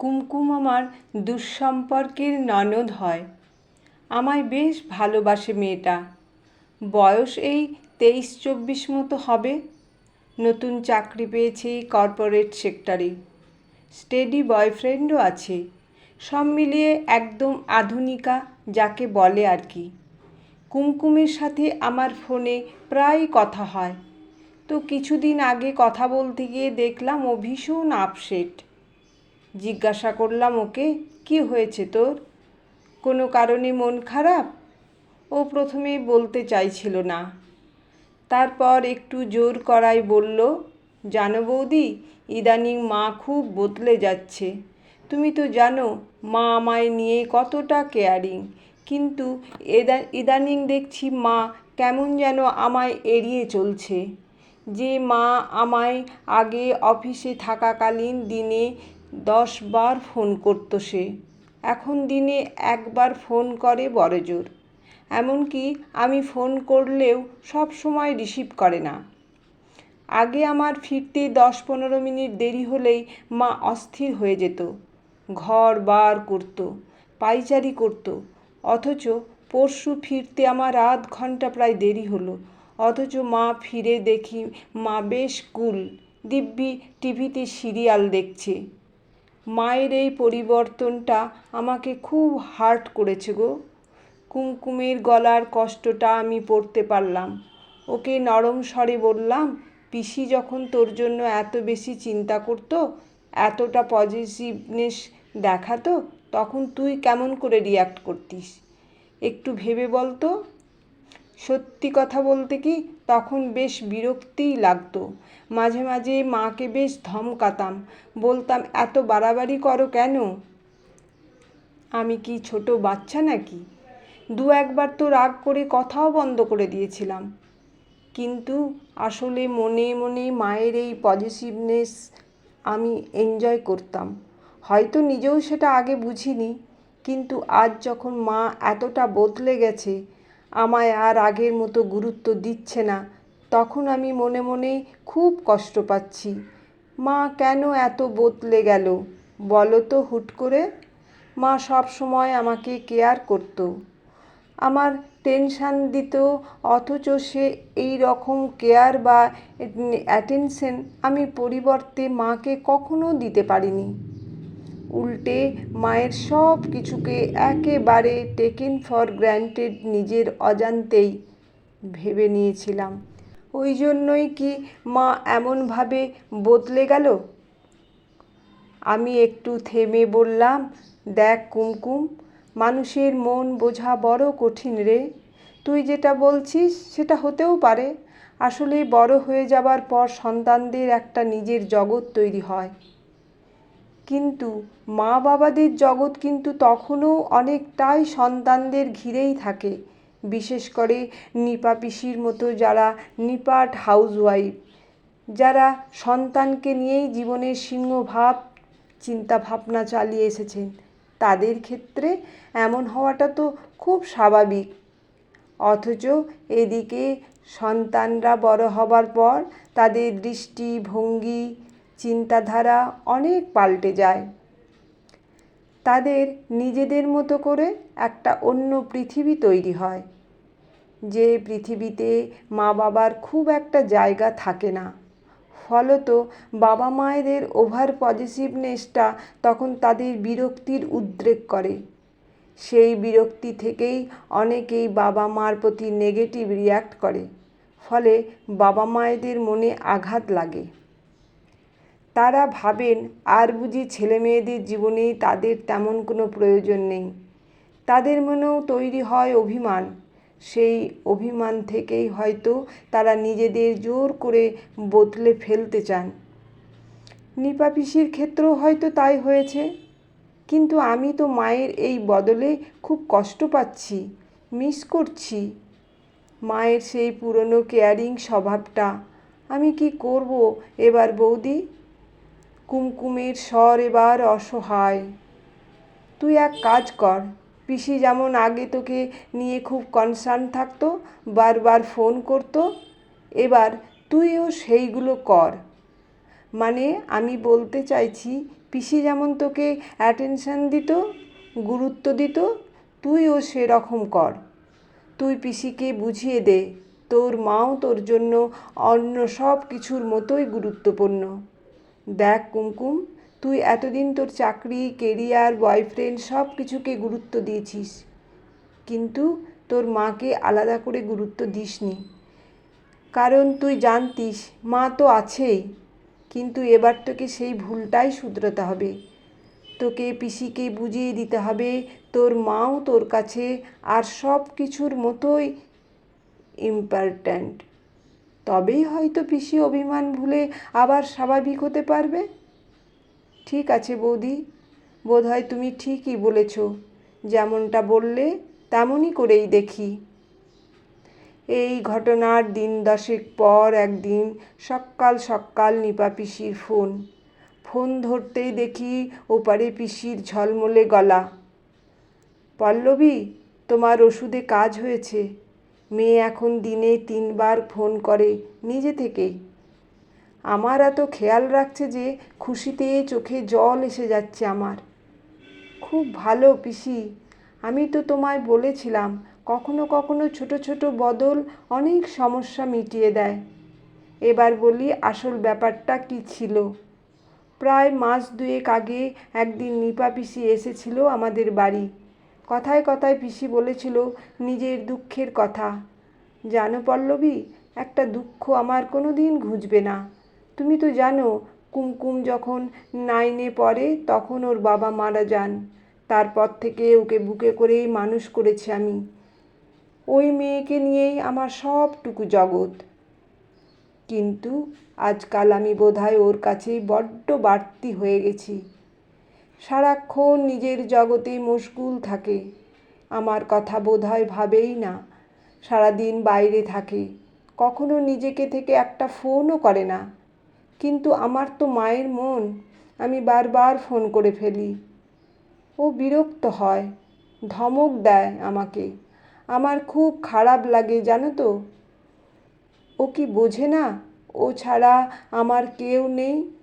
কুমকুম আমার দুঃসম্পর্কের ননদ হয়। আমায় বেশ ভালোবাসে মেয়েটা। বয়স এই তেইশ চব্বিশ মতো হবে। নতুন চাকরি পেয়েছি কর্পোরেট সেক্টরে। স্টেডি বয়ফ্রেন্ডও আছে। সব মিলিয়ে একদম আধুনিকা যাকে বলে আর কি। কুমকুমের সাথে আমার ফোনে প্রায় কথা হয়। তো কিছুদিন আগে কথা বলতে গিয়ে দেখলাম ও ভীষণ আপসেট। জিজ্ঞাসা করলাম, ওকে, কি হয়েছে তোর? কোনো কারণে মন খারাপ? ও প্রথমে বলতে চাইছিল না। তারপর একটু জোর করাই বলল, জানো বৌদি, ইদানিং মা খুব বদলে যাচ্ছে। তুমি তো জানো, মা আমায় নিয়ে কতটা কেয়ারিং কিন্তু ইদানিং দেখছি মা কেমন যেন আমায় এড়িয়ে চলছে। যে মা আমায় আগে অফিসে থাকাকালীন দিনে দশ বার ফোন করতো সে। এখন দিনে একবার ফোন করে বড়জোর। এমনকি আমি ফোন করলেও সব সময় রিসিভ করে না। আগে আমার ফিরতে দশ পনেরো মিনিট দেরি হলেই মা অস্থির হয়ে যেত। ঘর বার করতো, পাইচারি করতো। অথচ পরশু ফিরতে আমার আধ ঘণ্টা প্রায় দেরি হলো। অথচ মা ফিরে দেখি মা বেশ কুল। দিব্যি টিভিতে সিরিয়াল দেখছে। মায়ের এই পরিবর্তনটা আমাকে খুব হার্ট করেছে গো। কুমকুমের গলার কষ্টটা আমি পড়তে পারলাম। ওকে নরম স্বরে বললাম, পিসি যখন তোর জন্য এত বেশি চিন্তা করতো, এতটা পজিটিভনেস দেখাতো, তখন তুই কেমন করে রিয়াক্ট করতিস? একটু ভেবে বলতো? সত্যি কথা বলতে কি, তখন বেশ বিরক্তিই লাগতো। মাঝে মাঝে মাকে বেশ ধমকাতাম, বলতাম, এত বাড়াবাড়ি করো কেন? আমি কি ছোট বাচ্চা নাকি? দু একবার তো রাগ করে কথাও বন্ধ করে দিয়েছিলাম। কিন্তু আসলে মনে মনে মায়ের এই পজিটিভনেস আমি এনজয় করতাম। হয়তো নিজেও সেটা আগে বুঝিনি, কিন্তু আজ যখন মা এতটা বদলে গেছে আমায় আর আগের মতো গুরুত্ব দিচ্ছে না। তখন আমি মনে মনে খুব কষ্ট পাচ্ছি। মা কেন এত বদলে গেল? বলো তো হুট করে। মা সব সময় আমাকে কেয়ার করতো। আমার টেনশান দিত, অথচ সে এই রকম কেয়ার বা অ্যাটেনশন আমি পরিবর্তে মাকে কখনো দিতে পারিনি। উল্টে মায়ের সব কিছুকে একেবারে টেকেন ফর গ্র্যান্টেড নিজের অজান্তেই ভেবে নিয়েছিলাম। ওই জন্যই কি মা এমনভাবে বদলে গেল? আমি একটু থেমে বললাম, দেখ কুমকুম, মানুষের মন বোঝা বড় কঠিন রে। তুই যেটা বলছিস সেটা হতেও পারে। আসলে বড় হয়ে যাবার পর সন্তানদের একটা নিজের জগৎ তৈরি হয়। কিন্তু মা বাবাদের জগৎ কিন্তু তখনও অনেকটাই সন্তানদের ঘিরেই থাকে। বিশেষ করে নিপা পিসির মতো যারা নিপাট হাউসওয়াইফ, যারা সন্তানকে নিয়েই জীবনের সিংহভাব চিন্তা ভাবনা চালিয়ে এসেছেন, তাদের ক্ষেত্রে এমন হওয়াটা তো খুব স্বাভাবিক। অথচ এদিকে সন্তানরা বড় হবার পর তাদের দৃষ্টি, ভঙ্গি চিন্তাধারা অনেক পাল্টে যায়। তাদের নিজেদের মতো করে একটা অন্য পৃথিবী তৈরি হয়, যে পৃথিবীতে মা বাবার খুব একটা জায়গা থাকে না। ফলত বাবা মায়েদের ওভার পজিটিভনেসটা তখন তাদের বিরক্তির উদ্রেক করে। সেই বিরক্তি থেকেই অনেকেই বাবা মার প্রতি নেগেটিভ রিয়্যাক্ট করে, ফলে বাবা মায়েদের মনে আঘাত লাগে। তারা ভাবেন, আর বুঝি ছেলে মেয়েদের জীবনে তাদের তেমন কোনো প্রয়োজন নেই। তাদের মনেও তৈরি হয় অভিমান। সেই অভিমান থেকেই হয়তো তারা নিজেদের জোর করে বদলে ফেলতে চান। নিপা পিসির ক্ষেত্রেও হয়তো তাই হয়েছে। কিন্তু আমি তো মায়ের এই বদলে খুব কষ্ট পাচ্ছি মিস করছি। মায়ের সেই পুরনো কেয়ারিং স্বভাবটা আমি কি করব এবার বৌদি? কুমকুমের স্বর এবার অসহায়। তুই এক কাজ কর, পিসি যেমন আগে তোকে নিয়ে খুব কনসার্ন থাকতো, বারবার ফোন করতো, এবার তুইও সেইগুলো কর। মানে আমি বলতে চাইছি, পিসি যেমন তোকে অ্যাটেনশন দিত, গুরুত্ব দিত, তুইও সেরকম কর। তুই পিসিকে বুঝিয়ে দে, তোর মাও তোর জন্য অন্য সব কিছুর মতোই গুরুত্বপূর্ণ। দেখ কুমকুম, তুই এতদিন তোর চাকরি কেরিয়ার বয়ফ্রেন্ড সব কিছুকে গুরুত্ব দিয়েছিস। কিন্তু তোর মাকে আলাদা করে গুরুত্ব দিসনি। কারণ তুই জানতিস, মা তো আছেই। কিন্তু এবার তোকে সেই ভুলটাই শুধরাতে হবে। তোকে পিসিকে বুঝিয়ে দিতে হবে, তোর মাও তোর কাছে আর সব কিছুর মতোই ইম্পর্ট্যান্ট তবেই হয়তো পিসি অভিমান ভুলে আবার স্বাভাবিক হতে পারবে? ঠিক আছে বৌদি। বোধহয় তুমি ঠিকই বলেছ। যেমনটা বললে, তেমনই করেই দেখি। এই ঘটনার দিন দশেক পর একদিন সকাল সকাল নিপা পিসির ফোন। ফোন ধরতেই দেখি ওপারে পিসির ঝলমলে গলা। পল্লবী, তোমার ওষুধে কাজ হয়েছে। মেয়ে এখন দিনে তিনবার ফোন করে নিজে থেকেই। আমার এত খেয়াল রাখছে যে খুশিতে চোখে জল এসে যাচ্ছে আমার। খুব ভালো পিসি, আমি তো তোমায় বলেছিলাম, কখনো কখনো ছোট ছোট বদল অনেক সমস্যা মিটিয়ে দেয়। এবার বলি আসল ব্যাপারটা কি ছিল? প্রায় মাস দুয়েক আগে একদিন নিপা পিসি এসেছিল আমাদের বাড়ি। কথায় কথায় পিসি বলেছিল, নিজের দুঃখের কথা। জানো পল্লবী, একটা দুঃখ আমার কোনো দিন ঘুচবে না। তুমি তো জানো, কুমকুম যখন নাইনে পড়ে, তখন ওর বাবা মারা যান। তারপর থেকে ওকে বুকে করেই মানুষ করেছি আমি। ওই মেয়েকে নিয়েই আমার সবটুকু জগৎ। কিন্তু আজকাল আমি বোধহয় ওর কাছেই বড্ড বাড়তি হয়ে গেছি। সারাক্ষণ নিজের জগতে মশগুল থাকে। আমার কথা বোধহয় ভাবেই না, সারাদিন বাইরে থাকে। কখনো নিজেকে থেকে একটা ফোনও করে না। কিন্তু আমার তো মায়ের মন, আমি বারবার ফোন করে ফেলি। ও বিরক্ত হয়, ধমক দেয় আমাকে। আমার খুব খারাপ লাগে, জানো তো? ও কি বোঝে না? ও ছাড়া আমার কেউ নেই?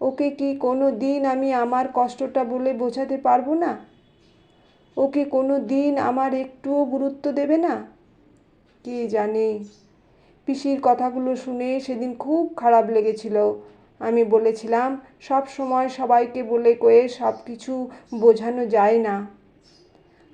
ওকে কি কোনো দিন আমি আমার কষ্টটা বলে বোঝাতে পারব না? ওকে কোনো দিন আমার একটুও গুরুত্ব দেবে না? কে জানে? পিসির কথাগুলো শুনে সেদিন খুব খারাপ লেগেছিল। আমি বলেছিলাম, সব সময় সবাইকে বলে কয়ে সব কিছু বোঝানো যায় না।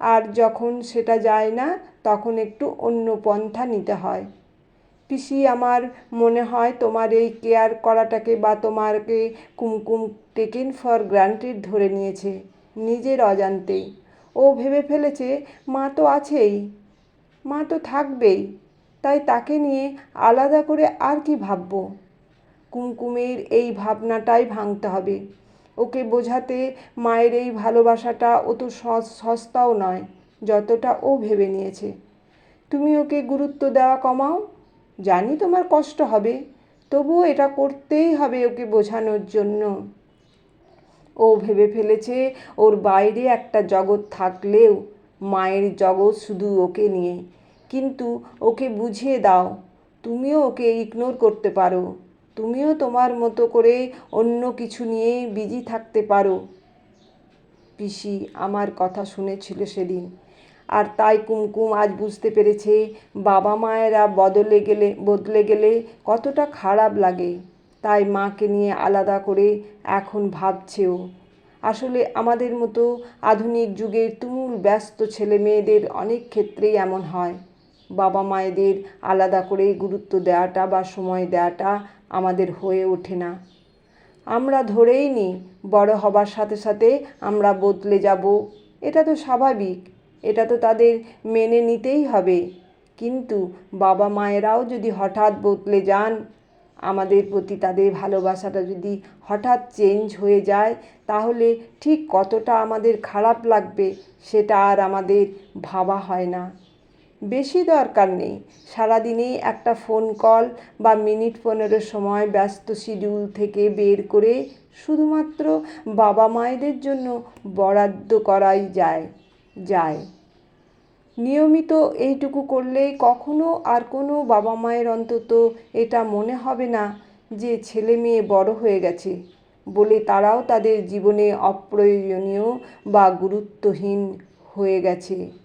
আর যখন সেটা যায় না, তখন একটু অন্য পন্থা নিতে হয়। পিসি আমার মনে হয় তোমার এই কেয়ার করাটাকে বা তোমারকে কুমকুম টেকেন ফর গ্রান্টেড ধরে নিয়েছে, নিজের অজান্তে ও ভেবে ফেলেছে, মা তো আছেই, মা তো থাকবেই, তাই তাকে নিয়ে আলাদা করে আর কি ভাববো? কুমকুমের এই ভাবনাটাই ভাঙতে হবে। ওকে বোঝাতে মায়ের এই ভালোবাসাটা অত সস্তাও নয়, যতটা ও ভেবে নিয়েছে। তুমি ওকে গুরুত্ব দেওয়া কমাও জানি তোমার কষ্ট হবে, তবুও এটা করতেই হবে ওকে বোঝানোর জন্য। ও ভেবে ফেলেছে ওর বাইরে একটা জগৎ থাকলেও মায়ের জগৎ শুধু ওকে নিয়ে। কিন্তু ওকে বুঝিয়ে দাও, তুমিও ওকে ইগনোর করতে পারো। তুমিও তোমার মতো করে অন্য কিছু নিয়ে বিজি থাকতে পারো। পিসি আমার কথা শুনেছিল সেদিন। আর তাই কুমকুম আজ বুঝতে পেরেছে, বাবা মায়েরা বদলে গেলে বদলে গেলে কতটা খারাপ লাগে। তাই মাকে নিয়ে আলাদা করে এখন ভাবছেও। আসলে আমাদের মতো আধুনিক যুগের তুমুল ব্যস্ত ছেলে মেয়েদের অনেক ক্ষেত্রেই এমন হয়। বাবা মায়েদের আলাদা করে গুরুত্ব দেওয়াটা বা সময় দেওয়াটা আমাদের হয়ে ওঠে না। আমরা ধরেই নিই বড় হবার সাথে সাথে আমরা বদলে যাব, এটা তো স্বাভাবিক। এটা তো তাদের মেনে নিতেই হবে। কিন্তু বাবা মায়েরাও যদি হঠাৎ বদলে যান, আমাদের প্রতি তাদের ভালোবাসাটা যদি হঠাৎ চেঞ্জ হয়ে যায়, তাহলে ঠিক কতটা আমাদের খারাপ লাগবে সেটা আর আমাদের ভাবা হয় না। বেশি দরকার নেই। সারাদিনেই একটা ফোন কল বা মিনিট পনেরো সময় ব্যস্ত শিডিউল থেকে বের করে শুধুমাত্র বাবা মায়েদের জন্য বরাদ্দ করাই যায়। যায়। নিয়মিত এইটুকু করলেই কখনো আর কোনো বাবা মায়ের অন্তত এটা মনে হবে না যে ছেলে মেয়ে বড় হয়ে গেছে বলে তারাও তাদের জীবনে অপ্রয়োজনীয় বা গুরুত্বহীন হয়ে গেছে।